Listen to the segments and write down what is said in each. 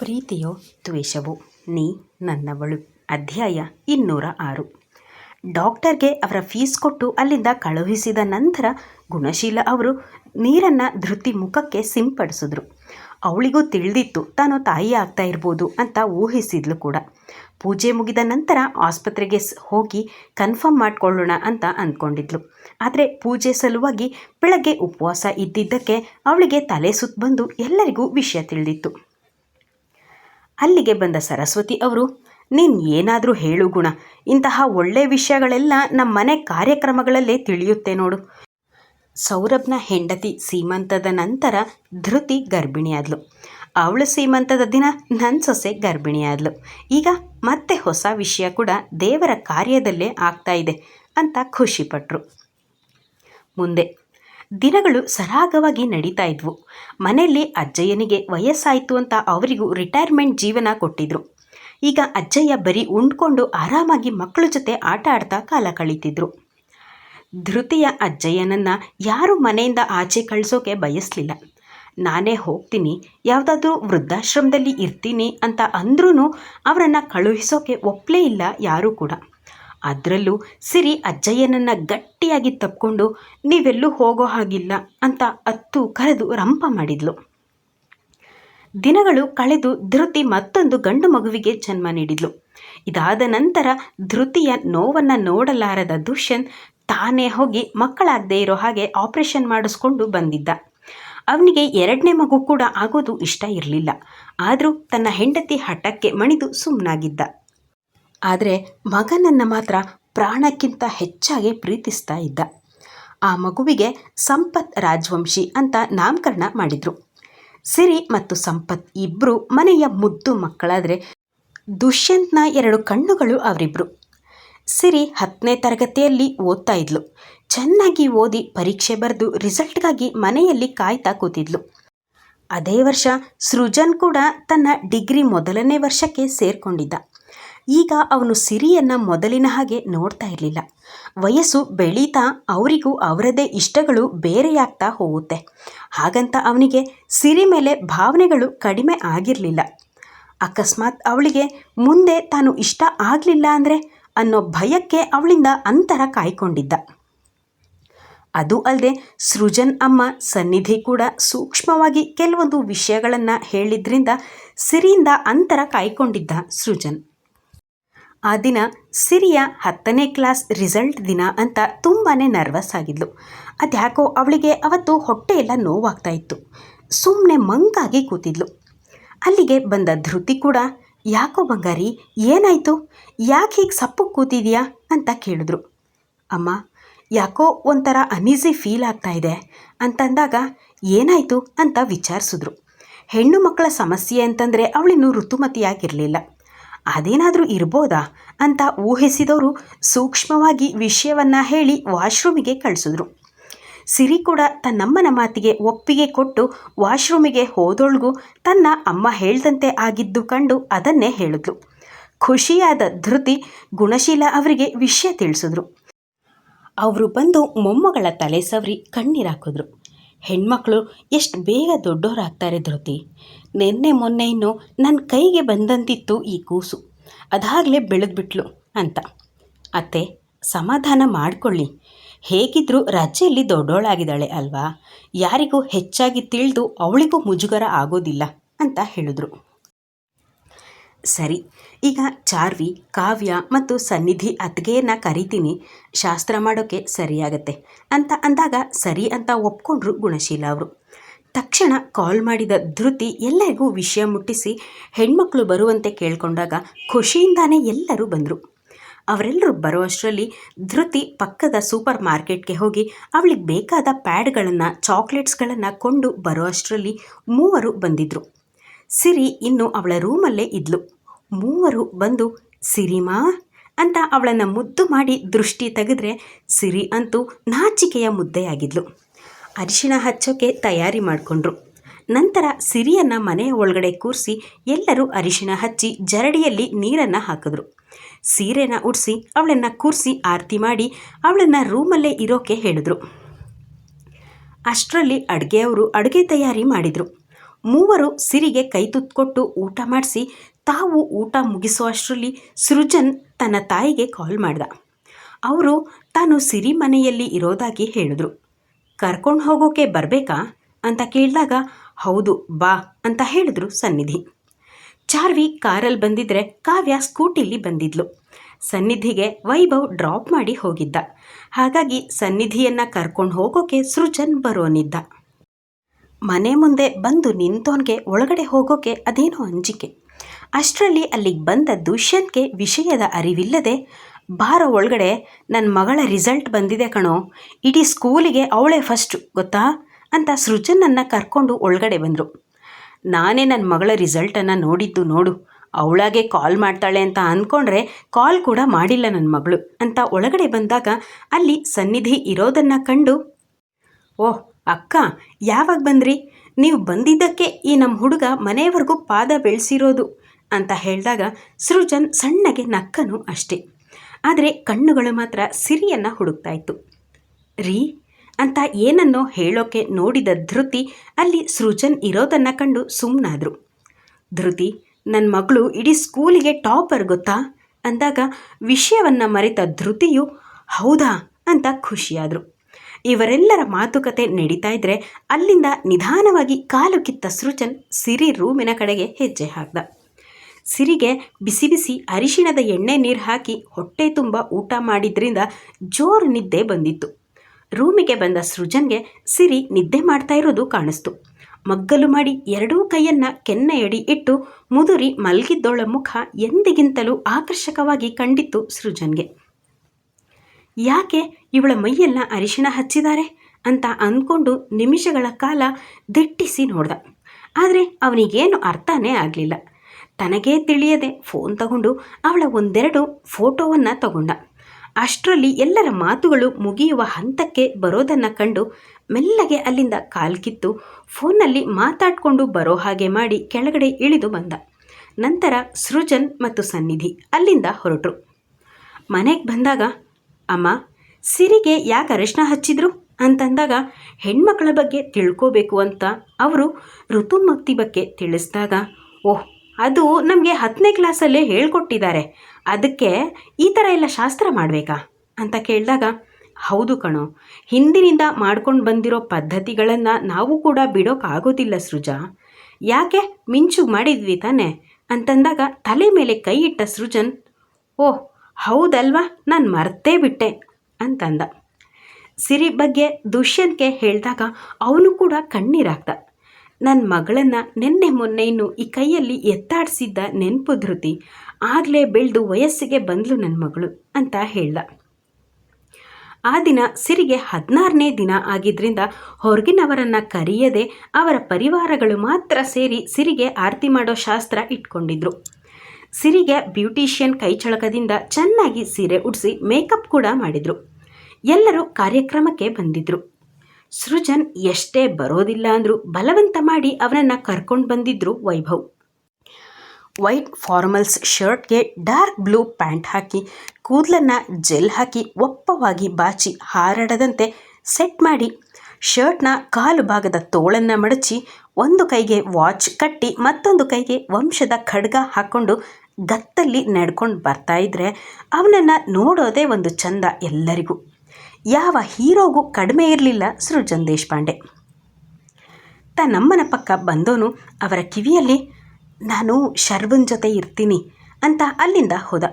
ಪ್ರೀತಿಯೋ ದ್ವೇಷವೋ ನೀ ನನ್ನವಳು. ಅಧ್ಯಾಯ ಇನ್ನೂರ ಆರು. ಡಾಕ್ಟರ್ಗೆ ಅವರ ಫೀಸ್ ಕೊಟ್ಟು ಅಲ್ಲಿಂದ ಕಳುಹಿಸಿದ ನಂತರ ಗುಣಶೀಲ ಅವರು ನೀರನ್ನು ಧೃತಿ ಮುಖಕ್ಕೆ ಸಿಂಪಡಿಸಿದ್ರು. ಅವಳಿಗೂ ತಿಳಿದಿತ್ತು, ತಾನು ತಾಯಿ ಆಗ್ತಾ ಇರ್ಬೋದು ಅಂತ ಊಹಿಸಿದ್ಲು ಕೂಡ. ಪೂಜೆ ಮುಗಿದ ನಂತರ ಆಸ್ಪತ್ರೆಗೆ ಹೋಗಿ ಕನ್ಫರ್ಮ್ ಮಾಡಿಕೊಳ್ಳೋಣ ಅಂತ ಅಂದ್ಕೊಂಡಿದ್ಲು. ಆದರೆ ಪೂಜೆ ಸಲುವಾಗಿ ಬೆಳಗ್ಗೆ ಉಪವಾಸ ಇದ್ದಿದ್ದಕ್ಕೆ ಅವಳಿಗೆ ತಲೆ ಸುತ್ತ ಬಂದು ಎಲ್ಲರಿಗೂ ವಿಷಯ ತಿಳಿದಿತ್ತು. ಅಲ್ಲಿಗೆ ಬಂದ ಸರಸ್ವತಿ ಅವರು, ನೀನು ಏನಾದರೂ ಹೇಳು ಗುಣ. ಇಂತಹ ಒಳ್ಳೆಯ ವಿಷಯಗಳೆಲ್ಲ ನಮ್ಮ ಮನೆ ಕಾರ್ಯಕ್ರಮಗಳಲ್ಲೇ ತಿಳಿಯುತ್ತೆ ನೋಡು. ಸೌರಭ್ನ ಹೆಂಡತಿ ಸೀಮಂತದ ನಂತರ ಧೃತಿ ಗರ್ಭಿಣಿಯಾದ್ಲು. ಅವಳು ಸೀಮಂತದ ದಿನ ನನ್ನ ಸೊಸೆ ಗರ್ಭಿಣಿಯಾದ್ಲು. ಈಗ ಮತ್ತೆ ಹೊಸ ವಿಷಯ ಕೂಡ ದೇವರ ಕಾರ್ಯದಲ್ಲೇ ಆಗ್ತಾ ಇದೆ ಅಂತ ಖುಷಿಪಟ್ಟರು ಮುಂದೆ ದಿನಗಳು ಸರಾಗವಾಗಿ ನಡೀತಾ ಇದ್ವು. ಮನೆಯಲ್ಲಿ ಅಜ್ಜಯ್ಯನಿಗೆ ವಯಸ್ಸಾಯಿತು ಅಂತ ಅವರಿಗೂ ರಿಟೈರ್ಮೆಂಟ್ ಜೀವನ ಕೊಟ್ಟಿದ್ರು. ಈಗ ಅಜ್ಜಯ್ಯ ಬರೀ ಉಂಡ್ಕೊಂಡು ಆರಾಮಾಗಿ ಮಕ್ಕಳ ಜೊತೆ ಆಟ ಆಡ್ತಾ ಕಾಲ ಕಳೀತಿದ್ರು. ಧೃತಿಯ ಅಜ್ಜಯ್ಯನನ್ನು ಯಾರು ಮನೆಯಿಂದ ಆಚೆ ಕಳಿಸೋಕೆ ಬಯಸಲಿಲ್ಲ. ನಾನೇ ಹೋಗ್ತೀನಿ, ಯಾವುದಾದ್ರೂ ವೃದ್ಧಾಶ್ರಮದಲ್ಲಿ ಇರ್ತೀನಿ ಅಂತ ಅಂದ್ರೂ ಅವರನ್ನು ಕಳುಹಿಸೋಕೆ ಒಪ್ಪಲೇ ಇಲ್ಲ ಯಾರೂ ಕೂಡ. ಅದರಲ್ಲೂ ಸಿರಿ ಅಜ್ಜಯ್ಯನನ್ನು ಗಟ್ಟಿಯಾಗಿ ತಪ್ಕೊಂಡು ನೀವೆಲ್ಲೂ ಹೋಗೋ ಹಾಗಿಲ್ಲ ಅಂತ ಅತ್ತು ಕರೆದು ರಂಪ ಮಾಡಿದ್ಲು. ದಿನಗಳು ಕಳೆದು ಧೃತಿ ಮತ್ತೊಂದು ಗಂಡು ಮಗುವಿಗೆ ಜನ್ಮ ನೀಡಿದ್ಲು. ಇದಾದ ನಂತರ ಧೃತಿಯ ನೋವನ್ನು ನೋಡಲಾರದ ದುಷ್ಯನ್ ತಾನೇ ಹೋಗಿ ಮಕ್ಕಳಾಗದೇ ಇರೋ ಹಾಗೆ ಆಪರೇಷನ್ ಮಾಡಿಸ್ಕೊಂಡು ಬಂದಿದ್ದ. ಅವನಿಗೆ ಎರಡನೇ ಮಗು ಕೂಡ ಆಗೋದು ಇಷ್ಟ ಇರಲಿಲ್ಲ. ಆದರೂ ತನ್ನ ಹೆಂಡತಿ ಹಠಕ್ಕೆ ಮಣಿದು ಸುಮ್ಮನಾಗಿದ್ದ ಆದರೆ ಮಗನನ್ನು ಮಾತ್ರ ಪ್ರಾಣಕ್ಕಿಂತ ಹೆಚ್ಚಾಗಿ ಪ್ರೀತಿಸ್ತಾ ಇದ್ದ. ಆ ಮಗುವಿಗೆ ಸಂಪತ್ ರಾಜವಂಶಿ ಅಂತ ನಾಮಕರಣ ಮಾಡಿದರು. ಸಿರಿ ಮತ್ತು ಸಂಪತ್ ಇಬ್ಬರು ಮನೆಯ ಮುದ್ದು ಮಕ್ಕಳಾದರೆ ದುಷ್ಯಂತ್ನ ಎರಡು ಕಣ್ಣುಗಳು ಅವರಿಬ್ಬರು ಸಿರಿ ಹತ್ತನೇ ತರಗತಿಯಲ್ಲಿ ಓದ್ತಾ ಇದ್ಲು. ಚೆನ್ನಾಗಿ ಓದಿ ಪರೀಕ್ಷೆ ಬರೆದು ರಿಸಲ್ಟ್ಗಾಗಿ ಮನೆಯಲ್ಲಿ ಕಾಯ್ತಾ ಕೂತಿದ್ಲು. ಅದೇ ವರ್ಷ ಸೃಜನ್ ಕೂಡ ತನ್ನ ಡಿಗ್ರಿ ಮೊದಲನೇ ವರ್ಷಕ್ಕೆ ಸೇರಿಕೊಂಡಿದ್ದ. ಈಗ ಅವನು ಸಿರಿಯನ್ನು ಮೊದಲಿನ ಹಾಗೆ ನೋಡ್ತಾ ಇರಲಿಲ್ಲ. ವಯಸ್ಸು ಬೆಳೀತಾ ಅವರಿಗೂ ಅವರದೇ ಇಷ್ಟಗಳು ಬೇರೆಯಾಗ್ತಾ ಹೋಗುತ್ತೆ. ಹಾಗಂತ ಅವನಿಗೆ ಸಿರಿ ಮೇಲೆ ಭಾವನೆಗಳು ಕಡಿಮೆ ಆಗಿರಲಿಲ್ಲ. ಅಕಸ್ಮಾತ್ ಅವಳಿಗೆ ಮುಂದೆ ತಾನು ಇಷ್ಟ ಆಗಲಿಲ್ಲ ಅಂದರೆ ಅನ್ನೋ ಭಯಕ್ಕೆ ಅವಳಿಂದ ಅಂತರ ಕಾಯ್ಕೊಂಡಿದ್ದ. ಅದು ಅಲ್ಲದೆ ಸೃಜನ್ ಅಮ್ಮ ಸನ್ನಿಧಿ ಕೂಡ ಸೂಕ್ಷ್ಮವಾಗಿ ಕೆಲವೊಂದು ವಿಷಯಗಳನ್ನು ಹೇಳಿದ್ರಿಂದ ಸಿರಿಯಿಂದ ಅಂತರ ಕಾಯ್ಕೊಂಡಿದ್ದ ಸೃಜನ್. ಆ ದಿನ ಸಿರಿಯ ಹತ್ತನೇ ಕ್ಲಾಸ್ ರಿಸಲ್ಟ್ ದಿನ ಅಂತ ತುಂಬಾ ನರ್ವಸ್ ಆಗಿದ್ಲು. ಅದ್ಯಾಕೋ ಅವಳಿಗೆ ಅವತ್ತು ಹೊಟ್ಟೆಯೆಲ್ಲ ನೋವಾಗ್ತಾ ಇತ್ತು. ಸುಮ್ಮನೆ ಮಂಕಾಗಿ ಕೂತಿದ್ಲು. ಅಲ್ಲಿಗೆ ಬಂದ ಧೃತಿ ಕೂಡ, ಯಾಕೋ ಬಂಗಾರಿ, ಏನಾಯಿತು? ಯಾಕೆ ಹೀಗೆ ಸಪ್ಪು ಕೂತಿದೆಯಾ? ಅಂತ ಕೇಳಿದ್ರು. ಅಮ್ಮ, ಯಾಕೋ ಒಂಥರ ಅನೀಸಿ ಫೀಲ್ ಆಗ್ತಾ ಇದೆ ಅಂತಂದಾಗ, ಏನಾಯಿತು? ಅಂತ ವಿಚಾರಿಸಿದ್ರು. ಹೆಣ್ಣು ಮಕ್ಕಳ ಸಮಸ್ಯೆ ಅಂತಂದರೆ ಅವಳಿನ್ನೂ ಋತುಮತಿಯಾಗಿರಲಿಲ್ಲ. ಅದೇನಾದರೂ ಇರ್ಬೋದಾ ಅಂತ ಊಹಿಸಿದವರು ಸೂಕ್ಷ್ಮವಾಗಿ ವಿಷಯವನ್ನು ಹೇಳಿ ವಾಶ್ರೂಮಿಗೆ ಕಳಿಸಿದ್ರು. ಸಿರಿ ಕೂಡ ತನ್ನಮ್ಮನ ಮಾತಿಗೆ ಒಪ್ಪಿಗೆ ಕೊಟ್ಟು ವಾಶ್ರೂಮಿಗೆ ಹೋದೊಳಗೂ ತನ್ನ ಅಮ್ಮ ಹೇಳ್ದಂತೆ ಆಗಿದ್ದು ಕಂಡು ಅದನ್ನೇ ಹೇಳಿದ್ಲು. ಖುಷಿಯಾದ ಧೃತಿ ಗುಣಶೀಲ ಅವರಿಗೆ ವಿಷಯ ತಿಳಿಸಿದ್ರು. ಅವರು ಬಂದು ಮೊಮ್ಮಗಳ ತಲೆ ಸವರಿ ಕಣ್ಣೀರಾಕಿದ್ರು ಹೆಣ್ಮಕ್ಳು ಎಷ್ಟು ಬೇಗ ದೊಡ್ಡವರಾಗ್ತಾರೆ ಧೃತಿ. ನಿನ್ನೆ ಮೊನ್ನೆ ಇನ್ನು ನನ್ನ ಕೈಗೆ ಬಂದಂತಿತ್ತು ಈ ಕೂಸು. ಅದಾಗಲೇ ಬೆಳೆದ್ಬಿಟ್ಲು ಅಂತ. ಅತ್ತೆ, ಸಮಾಧಾನ ಮಾಡಿಕೊಳ್ಳಿ. ಹೇಗಿದ್ದರೂ ರಜೆಯಲ್ಲಿ ದೊಡ್ಡೋಳಾಗಿದ್ದಾಳೆ ಅಲ್ವಾ? ಯಾರಿಗೂ ಹೆಚ್ಚಾಗಿ ತಿಳಿದು ಅವಳಿಗೂ ಮುಜುಗರ ಆಗೋದಿಲ್ಲ ಅಂತ ಹೇಳಿದ್ರು. ಸರಿ, ಈಗ ಚಾರ್ವಿ, ಕಾವ್ಯ ಮತ್ತು ಸನ್ನಿಧಿ ಅತ್ತಿಗೆಯನ್ನ ಕರಿತೀನಿ. ಶಾಸ್ತ್ರ ಮಾಡೋಕ್ಕೆ ಸರಿಯಾಗತ್ತೆ ಅಂತ ಅಂದಾಗ ಸರಿ ಅಂತ ಒಪ್ಕೊಂಡ್ರು ಗುಣಶೀಲ ಅವರು. ತಕ್ಷಣ ಕಾಲ್ ಮಾಡಿದ ಧೃತಿ ಎಲ್ಲರಿಗೂ ವಿಷಯ ಮುಟ್ಟಿಸಿ ಹೆಣ್ಮಕ್ಳು ಬರುವಂತೆ ಕೇಳ್ಕೊಂಡಾಗ ಖುಷಿಯಿಂದಾನೇ ಎಲ್ಲರೂ ಬಂದರು. ಅವರೆಲ್ಲರೂ ಬರೋ ಅಷ್ಟರಲ್ಲಿ ಧೃತಿ ಪಕ್ಕದ ಸೂಪರ್ ಮಾರ್ಕೆಟ್ಗೆ ಹೋಗಿ ಅವಳಿಗೆ ಬೇಕಾದ ಪ್ಯಾಡ್ಗಳನ್ನು, ಚಾಕ್ಲೇಟ್ಸ್ಗಳನ್ನು ಕೊಂಡು ಬರೋ ಅಷ್ಟರಲ್ಲಿ ಮೂವರು ಬಂದಿದ್ದರು ಸಿರಿ ಇನ್ನು ಅವಳ ರೂಮಲ್ಲೇ ಇದ್ಲು. ಮೂವರು ಬಂದು, ಸಿರಿಮಾ? ಅಂತ ಅವಳನ್ನು ಮುದ್ದು ಮಾಡಿ ದೃಷ್ಟಿ ತೆಗೆದ್ರೆ ಸಿರಿ ಅಂತೂ ನಾಚಿಕೆಯ ಮುದ್ದೆಯಾಗಿದ್ಲು. ಅರಿಶಿಣ ಹಚ್ಚೋಕೆ ತಯಾರಿ ಮಾಡಿಕೊಂಡ್ರು. ನಂತರ ಸಿರಿಯನ್ನು ಮನೆಯ ಒಳಗಡೆ ಕೂರಿಸಿ ಎಲ್ಲರೂ ಅರಿಶಿಣ ಹಚ್ಚಿ ಜರಡಿಯಲ್ಲಿ ನೀರನ್ನು ಹಾಕಿದ್ರು. ಸೀರೆನ ಉಡಿಸಿ ಅವಳನ್ನು ಕೂರಿಸಿ ಆರತಿ ಮಾಡಿ ಅವಳನ್ನು ರೂಮಲ್ಲೇ ಇರೋಕೆ ಹೇಳಿದ್ರು. ಅಷ್ಟರಲ್ಲಿ ಅಡುಗೆಯವರು ಅಡುಗೆ ತಯಾರಿ ಮಾಡಿದರು. ಮೂವರು ಸಿರಿಗೆ ಕೈ ತುತ್ಕೊಟ್ಟು ಊಟ ಮಾಡಿಸಿ ತಾವು ಊಟ ಮುಗಿಸುವಷ್ಟರಲ್ಲಿ ಸೃಜನ್ ತನ್ನ ತಾಯಿಗೆ ಕಾಲ್ ಮಾಡ್ದ. ಅವರು ತಾನು ಸಿರಿ ಮನೆಯಲ್ಲಿ ಇರೋದಾಗಿ ಹೇಳಿದ್ರು. ಕರ್ಕೊಂಡು ಹೋಗೋಕೆ ಬರಬೇಕಾ? ಅಂತ ಕೇಳಿದಾಗ, ಹೌದು, ಬಾ ಅಂತ ಹೇಳಿದ್ರು ಸನ್ನಿಧಿ. ಚಾರ್ವಿ ಕಾರಲ್ಲಿ ಬಂದಿದ್ರೆ ಕಾವ್ಯ ಸ್ಕೂಟಿಲಿ ಬಂದಿದ್ಲು. ಸನ್ನಿಧಿಗೆ ವೈಭವ್ ಡ್ರಾಪ್ ಮಾಡಿ ಹೋಗಿದ್ದ. ಹಾಗಾಗಿ ಸನ್ನಿಧಿಯನ್ನು ಕರ್ಕೊಂಡು ಹೋಗೋಕೆ ಸೃಜನ್ ಬರೋನಿದ್ದ. ಮನೆ ಮುಂದೆ ಬಂದು ನಿಂತೋನ್ಗೆ ಒಳಗಡೆ ಹೋಗೋಕೆ ಅದೇನೋ ಅಂಜಿಕೆ. ಅಷ್ಟರಲ್ಲಿ ಅಲ್ಲಿಗೆ ಬಂದ ದುಷ್ಯಂತ್ಗೆ ವಿಷಯದ ಅರಿವಿಲ್ಲದೆ, ಬಾರೋ ಒಳಗಡೆ ನನ್ನ ಮಗಳ ರಿಸಲ್ಟ್ ಬಂದಿದೆ ಕಣೋ, ಇಡೀ ಸ್ಕೂಲಿಗೆ ಅವಳೇ ಫಸ್ಟು, ಗೊತ್ತಾ? ಅಂತ ಸೃಜನನ್ನು ಕರ್ಕೊಂಡು ಒಳಗಡೆ ಬಂದರು. ನಾನೇ ನನ್ನ ಮಗಳ ರಿಸಲ್ಟನ್ನು ನೋಡಿದ್ದು ನೋಡು, ಅವಳಾಗೆ ಕಾಲ್ ಮಾಡ್ತಾಳೆ ಅಂತ ಅಂದ್ಕೊಂಡ್ರೆ ಕಾಲ್ ಕೂಡ ಮಾಡಿಲ್ಲ ನನ್ನ ಮಗಳು ಅಂತ ಒಳಗಡೆ ಬಂದಾಗ ಅಲ್ಲಿ ಸನ್ನಿಧಿ ಇರೋದನ್ನು ಕಂಡು, ಓಹ್ ಅಕ್ಕ, ಯಾವಾಗ ಬಂದ್ರಿ? ನೀವು ಬಂದಿದ್ದಕ್ಕೆ ಈ ನಮ್ಮ ಹುಡುಗ ಮನೆಯವರೆಗೂ ಪಾದ ಬೆಳೆಸಿರೋದು ಅಂತ ಹೇಳಿದಾಗ ಸೃಜನ್ ಸಣ್ಣಗೆ ನಕ್ಕನು ಅಷ್ಟೇ. ಆದರೆ ಕಣ್ಣುಗಳು ಮಾತ್ರ ಸಿರಿಯನ್ನು ಹುಡುಕ್ತಾ ಇತ್ತು. ರೀ, ಅಂತ ಏನನ್ನೋ ಹೇಳೋಕೆ ನೋಡಿದ ಧೃತಿ ಅಲ್ಲಿ ಸೃಜನ್ ಇರೋದನ್ನು ಕಂಡು ಸುಮ್ಮನಾದರು ಧೃತಿ ನನ್ನ ಮಗಳು ಇಡೀ ಸ್ಕೂಲಿಗೆ ಟಾಪರ್ ಗೊತ್ತಾ? ಅಂದಾಗ ವಿಷಯವನ್ನು ಮರೆತ ಧೃತಿಯು, ಹೌದಾ? ಅಂತ ಖುಷಿಯಾದರು. ಇವರೆಲ್ಲರ ಮಾತುಕತೆ ನಡೀತಾ ಇದ್ರೆ ಅಲ್ಲಿಂದ ನಿಧಾನವಾಗಿ ಕಾಲು ಕಿತ್ತ ಸೃಜನ್ ಸಿರಿ ರೂಮಿನ ಕಡೆಗೆ ಹೆಜ್ಜೆ ಹಾಕ್ದ. ಸಿರಿಗೆ ಬಿಸಿ ಬಿಸಿ ಅರಿಶಿಣದ ಎಣ್ಣೆ ನೀರು ಹಾಕಿ ಹೊಟ್ಟೆ ತುಂಬ ಊಟ ಮಾಡಿದ್ರಿಂದ ಜೋರು ನಿದ್ದೆ ಬಂದಿತ್ತು. ರೂಮಿಗೆ ಬಂದ ಸೃಜನ್ಗೆ ಸಿರಿ ನಿದ್ದೆ ಮಾಡ್ತಾ ಇರೋದು ಕಾಣಿಸ್ತು. ಮಗ್ಗಲು ಮಾಡಿ ಎರಡೂ ಕೈಯನ್ನ ಕೆನ್ನೆಯಡಿ ಇಟ್ಟು ಮುದುರಿ ಮಲಗಿದ್ದೋಳ ಮುಖ ಎಂದಿಗಿಂತಲೂ ಆಕರ್ಷಕವಾಗಿ ಕಂಡಿತ್ತು ಸೃಜನ್ಗೆ. ಯಾಕೆ ಇವಳ ಮೈಯೆಲ್ಲ ಅರಿಶಿಣ ಹಚ್ಚಿದ್ದಾರೆ ಅಂತ ಅಂದ್ಕೊಂಡು ನಿಮಿಷಗಳ ಕಾಲ ದಿಟ್ಟಿಸಿ ನೋಡ್ದ. ಆದರೆ ಅವನಿಗೇನು ಅರ್ಥನೇ ಆಗಲಿಲ್ಲ. ತನಗೇ ತಿಳಿಯದೆ ಫೋನ್ ತಗೊಂಡು ಅವಳ ಒಂದೆರಡು ಫೋಟೋವನ್ನು ತಗೊಂಡ. ಅಷ್ಟರಲ್ಲಿ ಎಲ್ಲರ ಮಾತುಗಳು ಮುಗಿಯುವ ಹಂತಕ್ಕೆ ಬರೋದನ್ನು ಕಂಡು ಮೆಲ್ಲಗೆ ಅಲ್ಲಿಂದ ಕಾಲ್ಕಿತ್ತು ಫೋನ್ನಲ್ಲಿ ಮಾತಾಡಿಕೊಂಡು ಬರೋ ಹಾಗೆ ಮಾಡಿ ಕೆಳಗಡೆ ಇಳಿದು ಬಂದ. ನಂತರ ಸೃಜನ್ ಮತ್ತು ಸನ್ನಿಧಿ ಅಲ್ಲಿಂದ ಹೊರಟರು. ಮನೆಗೆ ಬಂದಾಗ, ಅಮ್ಮ ಸಿರಿಗೆ ಯಾಕೆ ಅರಿಶಿನ ಹಚ್ಚಿದ್ರು? ಅಂತಂದಾಗ ಹೆಣ್ಮಕ್ಳ ಬಗ್ಗೆ ತಿಳ್ಕೋಬೇಕು ಅಂತ ಅವರು ಋತುಮಕ್ತಿ ಬಗ್ಗೆ ತಿಳಿಸಿದಾಗ, ಓಹ್, ಅದು ನಮಗೆ ಹತ್ತನೇ ಕ್ಲಾಸಲ್ಲೇ ಹೇಳ್ಕೊಟ್ಟಿದ್ದಾರೆ. ಅದಕ್ಕೆ ಈ ಥರ ಎಲ್ಲ ಶಾಸ್ತ್ರ ಮಾಡಬೇಕಾ? ಅಂತ ಕೇಳಿದಾಗ, ಹೌದು ಕಣೋ, ಹಿಂದಿನಿಂದ ಮಾಡ್ಕೊಂಡು ಬಂದಿರೋ ಪದ್ಧತಿಗಳನ್ನು ನಾವು ಕೂಡ ಬಿಡೋಕ್ಕಾಗೋದಿಲ್ಲ ಸೃಜಾ. ಯಾಕೆ? ಮಿಂಚು ಮಾಡಿದ್ವಿ ತಾನೆ? ಅಂತಂದಾಗ ತಲೆ ಮೇಲೆ ಕೈ ಇಟ್ಟ ಸೃಜನ್, ಓಹ್, ಹೌದಲ್ವಾ? ನಾನು ಮರ್ತೇ ಬಿಟ್ಟೆ ಅಂತಂದ. ಸಿರಿ ಬಗ್ಗೆ ದುಷ್ಯಂತ್ಗೆ ಹೇಳಿದಾಗ ಅವನು ಕೂಡ ಕಣ್ಣೀರಾಗ್ದ. ನನ್ನ ಮಗಳನ್ನು ನಿನ್ನೆ ಮೊನ್ನೆ ಇನ್ನು ಈ ಕೈಯಲ್ಲಿ ಎತ್ತಾಡಿಸಿದ್ದ ನೆನಪು ಧೃತಿ ಆಗಲೇ ಬೆಳೆದು ವಯಸ್ಸಿಗೆ ಬಂದಳು ನನ್ನ ಮಗಳು ಅಂತ ಹೇಳ್ದ. ಆ ದಿನ ಸಿರಿಗೆ ಹದಿನಾರನೇ ದಿನ ಆಗಿದ್ದರಿಂದ ಹೊರಗಿನವರನ್ನು ಕರೆಯದೆ ಅವರ ಪರಿವಾರಗಳು ಮಾತ್ರ ಸೇರಿ ಸಿರಿಗೆ ಆರತಿ ಮಾಡೋ ಶಾಸ್ತ್ರ ಇಟ್ಕೊಂಡಿದ್ರು. ಸಿರಿಗೆ ಬ್ಯೂಟಿಷಿಯನ್ ಕೈಚಳಕದಿಂದ ಚೆನ್ನಾಗಿ ಸೀರೆ ಉಡಿಸಿ ಮೇಕಪ್ ಕೂಡ ಮಾಡಿದರು. ಎಲ್ಲರೂ ಕಾರ್ಯಕ್ರಮಕ್ಕೆ ಬಂದಿದ್ದರು ಸೃಜನ್ ಎಷ್ಟೇ ಬರೋದಿಲ್ಲ ಅಂದರೂ ಬಲವಂತ ಮಾಡಿ ಅವನನ್ನು ಕರ್ಕೊಂಡು ಬಂದಿದ್ರು ವೈಭವ್. ವೈಟ್ ಫಾರ್ಮಲ್ಸ್ ಶರ್ಟ್ಗೆ ಡಾರ್ಕ್ ಬ್ಲೂ ಪ್ಯಾಂಟ್ ಹಾಕಿ, ಕೂದಲನ್ನು ಜೆಲ್ ಹಾಕಿ ಒಪ್ಪವಾಗಿ ಬಾಚಿ ಹಾರಾಡದಂತೆ ಸೆಟ್ ಮಾಡಿ, ಶರ್ಟ್ನ ಕಾಲು ಭಾಗದ ತೋಳನ್ನು ಮಡಚಿ ಒಂದು ಕೈಗೆ ವಾಚ್ ಕಟ್ಟಿ ಮತ್ತೊಂದು ಕೈಗೆ ವಂಶದ ಖಡ್ಗ ಹಾಕ್ಕೊಂಡು ಗತ್ತಲ್ಲಿ ನಡ್ಕೊಂಡು ಬರ್ತಾ ಇದ್ರೆ ಅವನನ್ನು ನೋಡೋದೇ ಒಂದು ಚಂದ ಎಲ್ಲರಿಗೂ. ಯಾವ ಹೀರೋಗೂ ಕಡಿಮೆ ಇರಲಿಲ್ಲ ಸೃಜನ್ ದೇಶಪಾಂಡೆ. ತನ್ನಮ್ಮನ ಪಕ್ಕ ಬಂದೋನು, ಅವರ ಕಿವಿಯಲ್ಲಿ, ನಾನು ಶರ್ವನ್ ಜೊತೆ ಇರ್ತೀನಿ ಅಂತ ಅಲ್ಲಿಂದ ಹೋದ.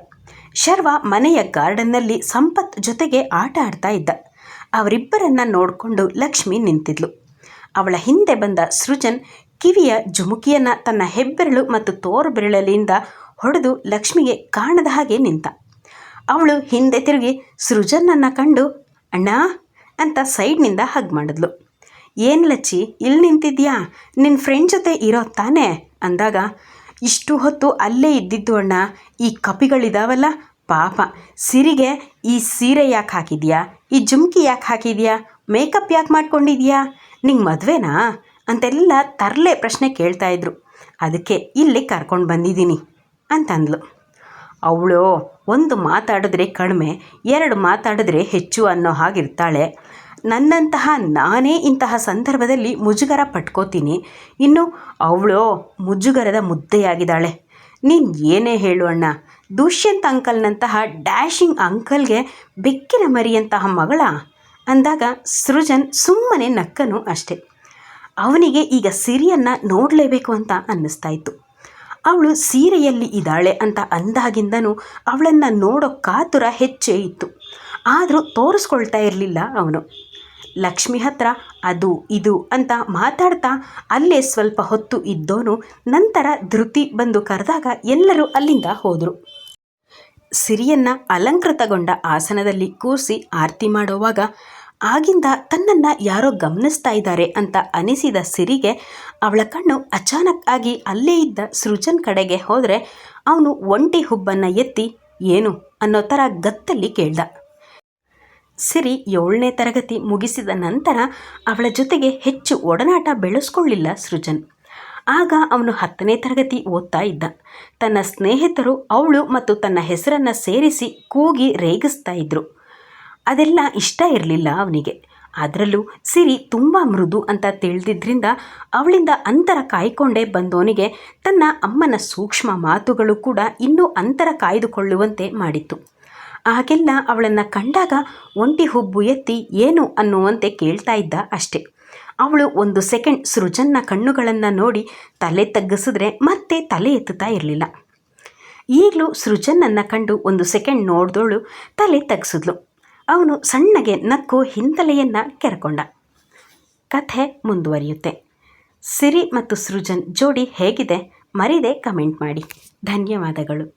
ಶರ್ವ ಮನೆಯ ಗಾರ್ಡನ್ನಲ್ಲಿ ಸಂಪತ್ ಜೊತೆಗೆ ಆಟ ಆಡ್ತಾ ಇದ್ದ. ಅವರಿಬ್ಬರನ್ನ ನೋಡಿಕೊಂಡು ಲಕ್ಷ್ಮಿ ನಿಂತಿದ್ಲು. ಅವಳ ಹಿಂದೆ ಬಂದ ಸೃಜನ್ ಕಿವಿಯ ಜುಮುಕಿಯನ್ನು ತನ್ನ ಹೆಬ್ಬೆರಳು ಮತ್ತು ತೋರು ಬೆರಳಲಿಂದ ಹೊಡೆದು ಲಕ್ಷ್ಮಿಗೆ ಕಾಣದ ಹಾಗೆ ನಿಂತ. ಅವಳು ಹಿಂದೆ ತಿರುಗಿ ಸೃಜನನ್ನು ಕಂಡು ಅಣ್ಣ ಅಂತ ಸೈಡ್ನಿಂದ ಹಗ್ ಮಾಡಿದ್ಲು. ಏನು ಲಚ್ಚಿ ಇಲ್ಲಿ ನಿಂತಿದ್ಯಾ? ನಿನ್ನ ಫ್ರೆಂಡ್ ಜೊತೆ ಇರೋ ತಾನೇ? ಅಂದಾಗ, ಇಷ್ಟು ಹೊತ್ತು ಅಲ್ಲೇ ಇದ್ದಿದ್ದು ಅಣ್ಣ, ಈ ಕಪಿಗಳಿದಾವಲ್ಲ, ಪಾಪ. ಸಿರಿಗೆ ಈ ಸೀರೆ ಯಾಕೆ ಹಾಕಿದ್ಯಾ? ಈ ಜುಮ್ಕಿ ಯಾಕೆ ಹಾಕಿದ್ಯಾ? ಮೇಕಪ್ ಯಾಕೆ ಮಾಡ್ಕೊಂಡಿದ್ಯಾ? ನಿಂಗೆ ಮದುವೆನಾ? ಅಂತೆಲ್ಲ ತರಲೆ ಪ್ರಶ್ನೆ ಕೇಳ್ತಾ ಇದ್ರು. ಅದಕ್ಕೆ ಇಲ್ಲಿ ಕರ್ಕೊಂಡು ಬಂದಿದ್ದೀನಿ ಅಂತಂದ್ಲು. ಅವಳು ಒಂದು ಮಾತಾಡಿದ್ರೆ ಕಡಿಮೆ ಎರಡು ಮಾತಾಡಿದ್ರೆ ಹೆಚ್ಚು ಅನ್ನೋ ಹಾಗಿರ್ತಾಳೆ. ನನ್ನಂತಹ ನಾನೇ ಇಂತಹ ಸಂದರ್ಭದಲ್ಲಿ ಮುಜುಗರ ಪಟ್ಕೋತೀನಿ. ಇನ್ನು ಅವಳು ಮುಜುಗರದ ಮುದ್ದೆಯಾಗಿದ್ದಾಳೆ. ನೀನು ಏನೇ ಹೇಳು ಅಣ್ಣ. ದುಷ್ಯಂತ್ ಅಂಕಲ್ನಂತಹ ಡ್ಯಾಶಿಂಗ್ ಅಂಕಲ್ಗೆ ಬೆಕ್ಕಿನ ಮರಿಯಂತಹ ಮಗಳ? ಅಂದಾಗ ಸೃಜನ್ ಸುಮ್ಮನೆ ನಕ್ಕನು ಅಷ್ಟೆ. ಅವನಿಗೆ ಈಗ ಸಿರಿಯನ್ನು ನೋಡಲೇಬೇಕು ಅಂತ ಅನ್ನಿಸ್ತಾ ಇತ್ತು. ಅವಳು ಸೀರೆಯಲ್ಲಿ ಇದ್ದಾಳೆ ಅಂತ ಅಂದಾಗಿಂದನೂ ಅವಳನ್ನು ನೋಡೋ ಕಾತುರ ಹೆಚ್ಚೇ ಇತ್ತು. ಆದರೂ ತೋರಿಸ್ಕೊಳ್ತಾ ಇರಲಿಲ್ಲ ಅವನು. ಲಕ್ಷ್ಮಿ ಹತ್ರ ಅದು, ಇದು ಅಂತ ಮಾತಾಡ್ತಾ ಅಲ್ಲೇ ಸ್ವಲ್ಪ ಹೊತ್ತು ಇದ್ದೋನು ನಂತರ ಧೃತಿ ಬಂದು ಕರೆದಾಗ ಎಲ್ಲರೂ ಅಲ್ಲಿಂದ ಹೋದರು. ಸಿರಿಯನ್ನು ಅಲಂಕೃತಗೊಂಡ ಆಸನದಲ್ಲಿ ಕೂರಿಸಿ ಆರತಿ ಮಾಡುವಾಗ ಆಗಿಂದ ತನ್ನನ್ನು ಯಾರೋ ಗಮನಿಸ್ತಾ ಇದ್ದಾರೆ ಅಂತ ಅನಿಸಿದ ಸಿರಿಗೆ ಅವಳ ಕಣ್ಣು ಅಚಾನಕ್ ಆಗಿ ಅಲ್ಲೇ ಇದ್ದ ಸೃಜನ್ ಕಡೆಗೆ ಹೋದರೆ ಅವನು ಒಂಟಿ ಹುಬ್ಬನ್ನು ಎತ್ತಿ, ಏನು? ಅನ್ನೋ ಥರ ಗತ್ತಲ್ಲಿ ಕೇಳ್ದ. ಸಿರಿ ಏಳನೇ ತರಗತಿ ಮುಗಿಸಿದ ನಂತರ ಅವಳ ಜೊತೆಗೆ ಹೆಚ್ಚು ಒಡನಾಟ ಬೆಳೆಸ್ಕೊಳ್ಳಿಲ್ಲ ಸೃಜನ್. ಆಗ ಅವನು ಹತ್ತನೇ ತರಗತಿ ಓದ್ತಾ ಇದ್ದ. ತನ್ನ ಸ್ನೇಹಿತರು, ಅವಳು ಮತ್ತು ತನ್ನ ಹೆಸರನ್ನು ಸೇರಿಸಿ ಕೂಗಿ ರೇಗಿಸ್ತಾ ಇದ್ರು. ಅದೆಲ್ಲ ಇಷ್ಟ ಇರಲಿಲ್ಲ ಅವನಿಗೆ. ಅದರಲ್ಲೂ ಸಿರಿ ತುಂಬ ಮೃದು ಅಂತ ತಿಳಿದಿದ್ದರಿಂದ ಅವಳಿಂದ ಅಂತರ ಕಾಯ್ಕೊಂಡೇ ಬಂದವನಿಗೆ ತನ್ನ ಅಮ್ಮನ ಸೂಕ್ಷ್ಮ ಮಾತುಗಳು ಕೂಡ ಇನ್ನೂ ಅಂತರ ಕಾಯ್ದುಕೊಳ್ಳುವಂತೆ ಮಾಡಿತ್ತು. ಆಗೆಲ್ಲ ಅವಳನ್ನು ಕಂಡಾಗ ಒಂಟಿ ಹುಬ್ಬು ಎತ್ತಿ ಏನು ಅನ್ನುವಂತೆ ಕೇಳ್ತಾ ಇದ್ದ ಅಷ್ಟೆ. ಅವಳು ಒಂದು ಸೆಕೆಂಡ್ ಸೃಜನ್ನ ಕಣ್ಣುಗಳನ್ನು ನೋಡಿ ತಲೆ ತಗ್ಗಿಸಿದ್ರೆ ಮತ್ತೆ ತಲೆ ಎತ್ತುತ್ತಾ ಇರಲಿಲ್ಲ. ಈಗಲೂ ಸೃಜನ್ನನ್ನು ಕಂಡು ಒಂದು ಸೆಕೆಂಡ್ ನೋಡಿದವಳು ತಲೆ ತಗ್ಸಿದ್ಲು. ಅವನು ಸಣ್ಣಗೆ ನಕ್ಕು ಹಿಂತಲೆಯನ್ನು ಕೆರಕೊಂಡ. ಕಥೆ ಮುಂದುವರಿಯುತ್ತೆ. ಸಿರಿ ಮತ್ತು ಸೃಜನ್ ಜೋಡಿ ಹೇಗಿದೆ ಮರಿದೆ ಕಮೆಂಟ್ ಮಾಡಿ. ಧನ್ಯವಾದಗಳು.